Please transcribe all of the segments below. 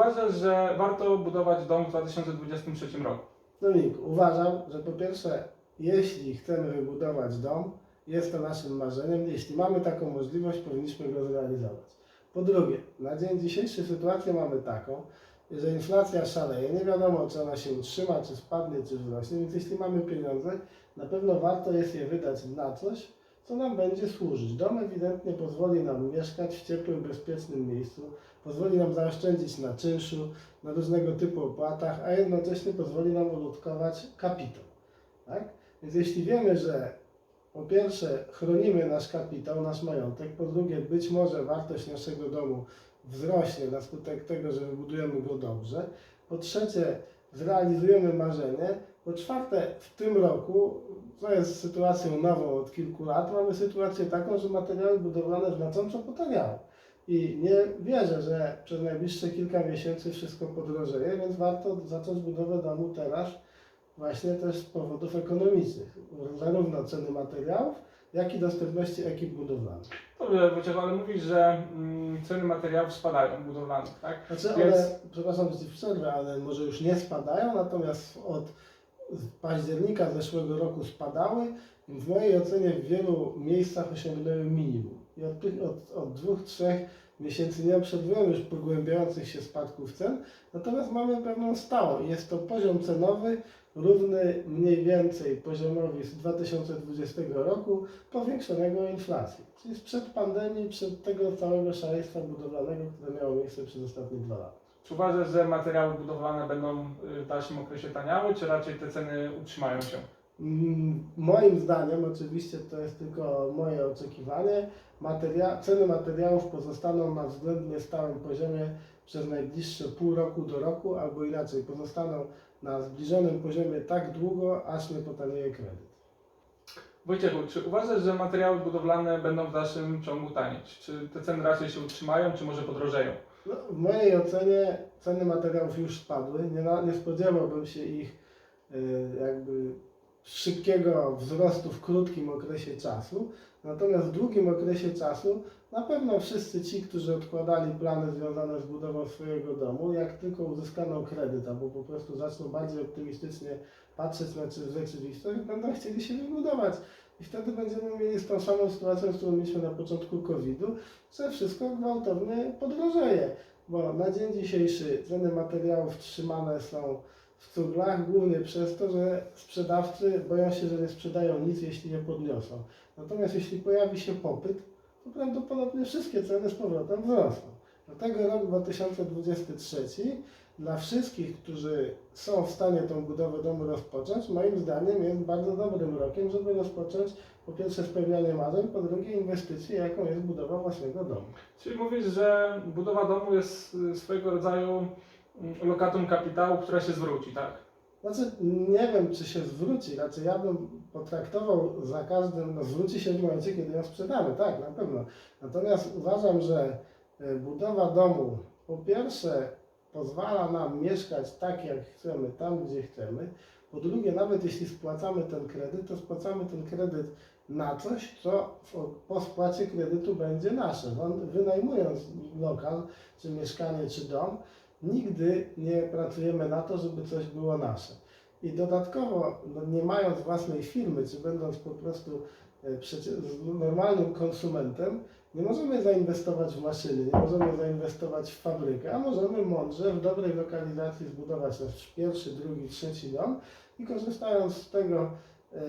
uważasz, że warto budować dom w 2023 roku? Dominik, uważam, że po pierwsze, jeśli chcemy wybudować dom, jest to naszym marzeniem. Jeśli mamy taką możliwość, powinniśmy go zrealizować. Po drugie, na dzień dzisiejszy sytuację mamy taką, że inflacja szaleje. Nie wiadomo, czy ona się utrzyma, czy spadnie, czy wzrośnie. Więc jeśli mamy pieniądze, na pewno warto jest je wydać na coś, co nam będzie służyć. Dom ewidentnie pozwoli nam mieszkać w ciepłym, bezpiecznym miejscu, pozwoli nam zaoszczędzić na czynszu, na różnego typu opłatach, a jednocześnie pozwoli nam ulokować kapitał. Tak? Więc jeśli wiemy, że po pierwsze chronimy nasz kapitał, nasz majątek, po drugie być może wartość naszego domu wzrośnie na skutek tego, że wybudujemy go dobrze, po trzecie zrealizujemy marzenie, po czwarte w tym roku, co jest sytuacją nową od kilku lat, mamy sytuację taką, że materiały budowlane znacząco potaniały. I nie wierzę, że przez najbliższe kilka miesięcy wszystko podrożeje, więc warto zacząć budowę domu teraz, właśnie też z powodów ekonomicznych. Zarówno ceny materiałów, jak i dostępności ekip budowlanych. Dobrze, Wojciech, ale mówisz, że mm, ceny materiałów spadają budowlanych, tak? Znaczy Więc- one, przepraszam, że ci przerwę, ale może już nie spadają, natomiast od października zeszłego roku spadały w mojej ocenie w wielu miejscach osiągnęły minimum. I od, od, od dwóch, trzech miesięcy nie obserwujemy już pogłębiających się spadków cen, natomiast mamy pewną stałą. Jest to poziom cenowy równy mniej więcej poziomowi z 2020 roku powiększonego o inflację. Czyli sprzed pandemii, przed tego całego szaleństwa budowlanego, które miało miejsce przez ostatnie dwa lata. Czy uważasz, że materiały budowlane będą y, w dalszym okresie taniały, czy raczej te ceny utrzymają się? Mm, Moim zdaniem, oczywiście to jest tylko moje oczekiwanie, materia- ceny materiałów pozostaną na względnie stałym poziomie przez najbliższe pół roku do roku, albo inaczej, pozostaną na zbliżonym poziomie tak długo, aż nie potanieje kredyt. Wojciechu, czy uważasz, że materiały budowlane będą w dalszym ciągu tanieć? Czy te ceny raczej się utrzymają, czy może podrożeją? No, w mojej ocenie ceny materiałów już spadły. Nie, nie spodziewałbym się ich y, jakby szybkiego wzrostu w krótkim okresie czasu. Natomiast w długim okresie czasu na pewno wszyscy ci, którzy odkładali plany związane z budową swojego domu, jak tylko uzyskaną kredyt albo po prostu zaczną bardziej optymistycznie patrzeć na czy- rzeczywistość, będą chcieli się wybudować. I wtedy będziemy mieli tą samą sytuacją, z którą mieliśmy na początku COVID-u, że wszystko gwałtownie podrożeje, bo na dzień dzisiejszy ceny materiałów trzymane są w cuglach głównie przez to, że sprzedawcy boją się, że nie sprzedają nic, jeśli je podniosą. Natomiast jeśli pojawi się popyt, to prawdopodobnie wszystkie ceny z powrotem wzrosną. Dlatego rok 2023 dla wszystkich, którzy są w stanie tą budowę domu rozpocząć, moim zdaniem jest bardzo dobrym rokiem, żeby rozpocząć po pierwsze spełnianie marzeń, po drugie inwestycję, jaką jest budowa własnego domu. Czyli mówisz, że budowa domu jest y, swojego rodzaju mm, lokatą kapitału, która się zwróci, tak? Znaczy, nie wiem, czy się zwróci, raczej ja bym potraktował za każdym, no zwróci się w momencie, kiedy ją sprzedamy, tak, na pewno. Natomiast uważam, że e, budowa domu, po pierwsze, pozwala nam mieszkać tak, jak chcemy, tam, gdzie chcemy. Po drugie, nawet jeśli spłacamy ten kredyt, to spłacamy ten kredyt na coś, co po spłacie kredytu będzie nasze. On, wynajmując lokal, czy mieszkanie, czy dom, nigdy nie pracujemy na to, żeby coś było nasze. I dodatkowo, no nie mając własnej firmy, czy będąc po prostu e, normalnym konsumentem, nie możemy zainwestować w maszyny, nie możemy zainwestować w fabrykę, a możemy mądrze w dobrej lokalizacji zbudować nasz pierwszy, drugi, trzeci dom i korzystając z tego, e,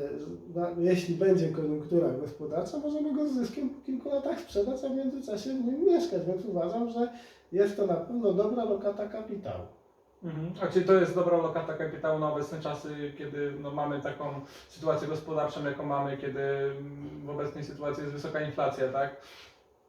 jeśli będzie koniunktura gospodarcza, możemy go z zyskiem po kilku latach sprzedać, a w międzyczasie w nim mieszkać. Więc uważam, że jest to na pewno dobra lokata kapitału. Mhm. A czy to jest dobra lokata kapitału na obecne czasy, kiedy no, mamy taką sytuację gospodarczą, jaką mamy, kiedy mm, w obecnej sytuacji jest wysoka inflacja, tak?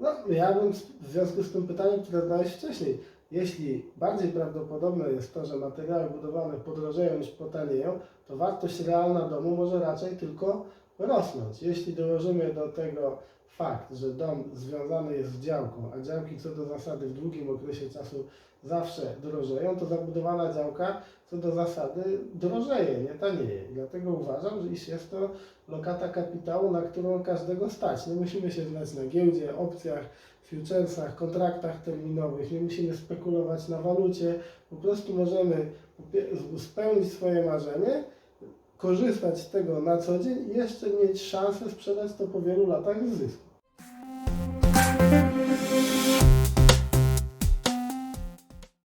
No, ja bym w związku z tym pytaniem, które zadałeś wcześniej, jeśli bardziej prawdopodobne jest to, że materiały budowlane podrożeją niż potanieją, to wartość realna domu może raczej tylko rosnąć. Jeśli dołożymy do tego fakt, że dom związany jest z działką, a działki co do zasady w długim okresie czasu zawsze drożeją, to zabudowana działka co do zasady drożeje, nie tanieje. Dlatego uważam, że iż jest to lokata kapitału, na którą każdego stać. Nie musimy się znać na giełdzie, opcjach, futuresach, kontraktach terminowych, nie musimy spekulować na walucie, po prostu możemy spełnić swoje marzenie, korzystać z tego na co dzień i jeszcze mieć szansę sprzedać to po wielu latach z zysku.